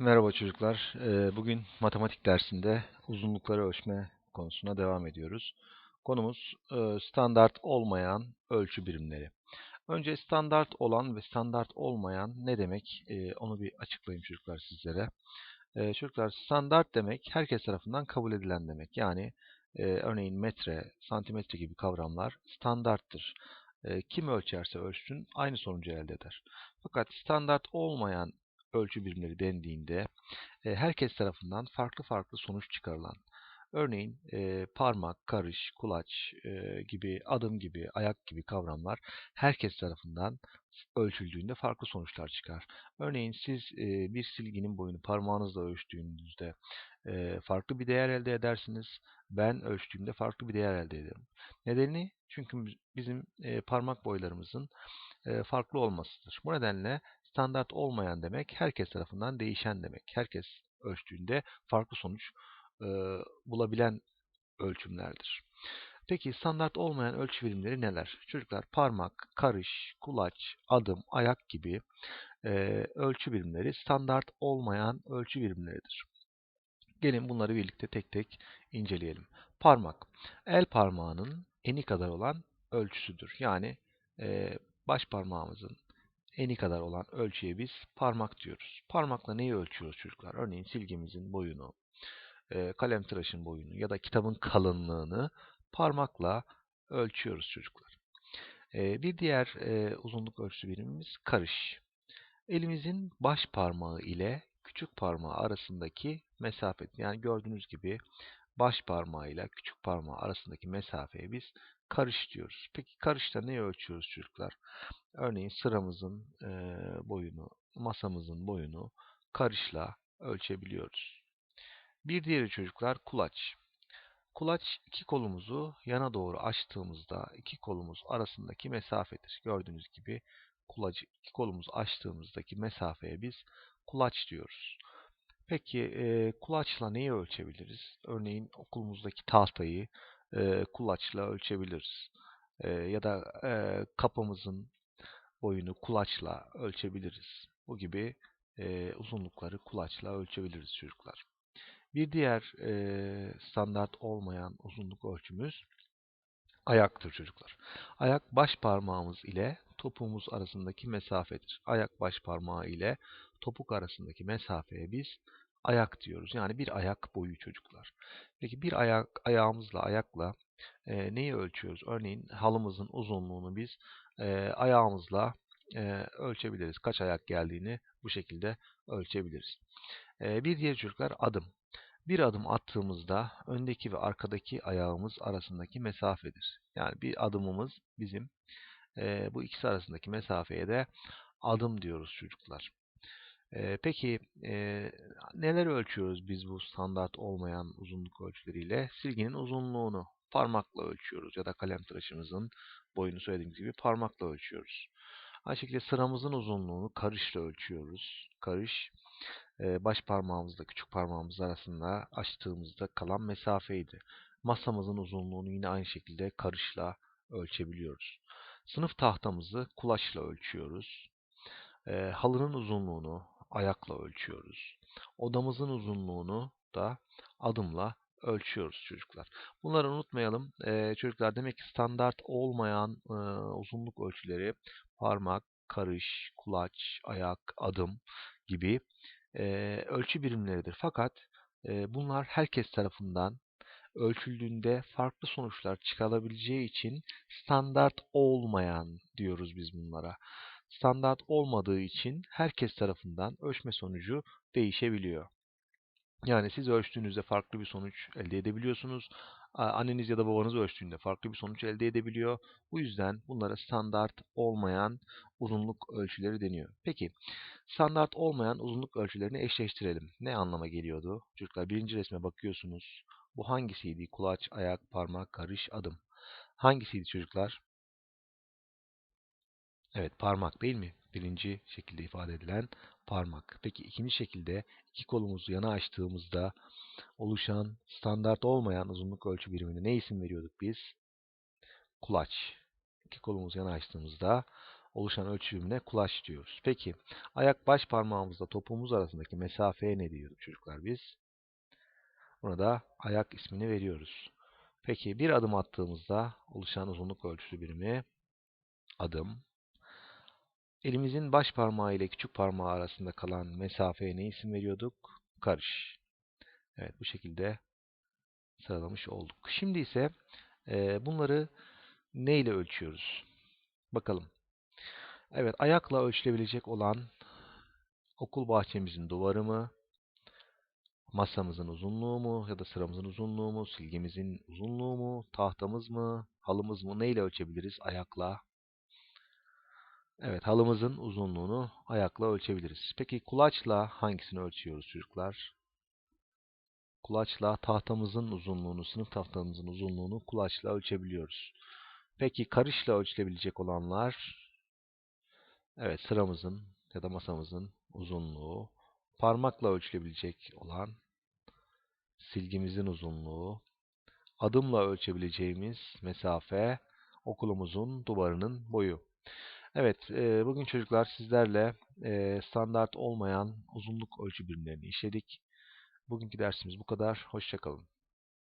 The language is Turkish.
Merhaba çocuklar. Ee, Bugün matematik dersinde uzunlukları ölçme konusuna devam ediyoruz. Konumuz e, standart olmayan ölçü birimleri. Önce standart olan ve standart olmayan ne demek? Ee, Onu bir açıklayayım çocuklar sizlere. Ee, Çocuklar standart demek herkes tarafından kabul edilen demek. Yani e, örneğin metre, santimetre gibi kavramlar standarttır. Kim ölçerse ölçsün aynı sonucu elde eder. Fakat standart olmayan ölçü birimleri dendiğinde e, herkes tarafından farklı farklı sonuç çıkarılan, örneğin e, parmak, karış, kulaç e, gibi, adım gibi, ayak gibi kavramlar herkes tarafından ölçüldüğünde farklı sonuçlar çıkar. Örneğin siz e, bir silginin boyunu parmağınızla ölçtüğünüzde e, farklı bir değer elde edersiniz. Ben ölçtüğümde farklı bir değer elde ederim. Nedeni çünkü bizim e, parmak boylarımızın e, farklı olmasıdır. Bu nedenle standart olmayan demek herkes tarafından değişen demek. Herkes ölçtüğünde farklı sonuç e, bulabilen ölçümlerdir. Peki standart olmayan ölçü birimleri neler? Çocuklar parmak, karış, kulaç, adım, ayak gibi e, ölçü birimleri standart olmayan ölçü birimleridir. Gelin bunları birlikte tek tek inceleyelim. Parmak, el parmağının eni kadar olan ölçüsüdür. Yani e, baş parmağımızın eni kadar olan ölçüye biz parmak diyoruz. Parmakla neyi ölçüyoruz çocuklar? Örneğin silgimizin boyunu, kalem tıraşın boyunu ya da kitabın kalınlığını parmakla ölçüyoruz çocuklar. Bir diğer uzunluk ölçüsü birimimiz karış. Elimizin baş parmağı ile küçük parmağı arasındaki mesafe. Yani gördüğünüz gibi baş parmağı ile küçük parmağı arasındaki mesafeye biz karış diyoruz. Peki karışta neyi ölçüyoruz çocuklar? Örneğin sıramızın e, boyunu, masamızın boyunu karışla ölçebiliyoruz. Bir diğeri çocuklar kulaç. Kulaç iki kolumuzu yana doğru açtığımızda iki kolumuz arasındaki mesafedir. Gördüğünüz gibi kulacı iki kolumuzu açtığımızdaki mesafeye biz kulaç diyoruz. Peki e, kulaçla neyi ölçebiliriz? Örneğin okulumuzdaki tahtayı e, kulaçla ölçebiliriz. E, ya da e, kapımızın boyunu kulaçla ölçebiliriz. Bu gibi e, uzunlukları kulaçla ölçebiliriz çocuklar. Bir diğer e, standart olmayan uzunluk ölçümüz ayaktır çocuklar. Ayak baş parmağımız ile topuğumuz arasındaki mesafedir. Ayak baş parmağı ile topuk arasındaki mesafeye biz ayak diyoruz. Yani bir ayak boyu çocuklar. Peki bir ayak ayağımızla ayakla e, neyi ölçüyoruz? Örneğin halımızın uzunluğunu biz e, ayağımızla e, ölçebiliriz. Kaç ayak geldiğini bu şekilde ölçebiliriz. E, bir diğer çocuklar adım. Bir adım attığımızda öndeki ve arkadaki ayağımız arasındaki mesafedir. Yani bir adımımız bizim e, bu ikisi arasındaki mesafeye de adım diyoruz çocuklar. Peki e, neler ölçüyoruz biz bu standart olmayan uzunluk ölçüleriyle? Silginin uzunluğunu parmakla ölçüyoruz ya da kalem tıraşımızın boyunu söylediğimiz gibi parmakla ölçüyoruz. Aynı şekilde sıramızın uzunluğunu karışla ölçüyoruz. Karış baş parmağımızla küçük parmağımız arasında açtığımızda kalan mesafeydi. Masamızın uzunluğunu yine aynı şekilde karışla ölçebiliyoruz. Sınıf tahtamızı kulaçla ölçüyoruz. E, halının uzunluğunu ayakla ölçüyoruz. Odamızın uzunluğunu da adımla ölçüyoruz çocuklar. Bunları unutmayalım. E, çocuklar demek ki standart olmayan e, uzunluk ölçüleri parmak, karış, kulaç, ayak, adım gibi e, ölçü birimleridir. Fakat e, bunlar herkes tarafından ölçüldüğünde farklı sonuçlar çıkarabileceği için standart olmayan diyoruz biz bunlara. Standart olmadığı için herkes tarafından ölçme sonucu değişebiliyor. Yani siz ölçtüğünüzde farklı bir sonuç elde edebiliyorsunuz. Anneniz ya da babanız ölçtüğünde farklı bir sonuç elde edebiliyor. Bu yüzden bunlara standart olmayan uzunluk ölçüleri deniyor. Peki standart olmayan uzunluk ölçülerini eşleştirelim. Ne anlama geliyordu? Çocuklar birinci resme bakıyorsunuz. Bu hangisiydi? Kulaç, ayak, parmak, karış, adım. Hangisiydi çocuklar? Evet parmak değil mi? Birinci şekilde ifade edilen parmak. Peki ikinci şekilde iki kolumuzu yana açtığımızda oluşan standart olmayan uzunluk ölçü birimine ne isim veriyorduk biz? Kulaç. İki kolumuzu yana açtığımızda oluşan ölçü birimine kulaç diyoruz. Peki ayak baş parmağımızla topuğumuz arasındaki mesafeye ne diyorduk çocuklar biz? Buna da ayak ismini veriyoruz. Peki bir adım attığımızda oluşan uzunluk ölçüsü birimi adım. Elimizin baş parmağı ile küçük parmağı arasında kalan mesafeye ne isim veriyorduk? Karış. Evet bu şekilde sıralamış olduk. Şimdi ise e, bunları ne ile ölçüyoruz? Bakalım. Evet ayakla ölçülebilecek olan okul bahçemizin duvarı mı? Masamızın uzunluğu mu ya da sıramızın uzunluğu mu, silgimizin uzunluğu mu, tahtamız mı, halımız mı neyle ölçebiliriz? Ayakla. Evet, halımızın uzunluğunu ayakla ölçebiliriz. Peki kulaçla hangisini ölçüyoruz çocuklar? Kulaçla tahtamızın uzunluğunu, sınıf tahtamızın uzunluğunu kulaçla ölçebiliyoruz. Peki karışla ölçülebilecek olanlar? Evet, sıramızın ya da masamızın uzunluğu, parmakla ölçülebilecek olan silgimizin uzunluğu, adımla ölçebileceğimiz mesafe, okulumuzun duvarının boyu. Evet, e, bugün çocuklar sizlerle e, standart olmayan uzunluk ölçü birimlerini işledik. Bugünkü dersimiz bu kadar. Hoşçakalın.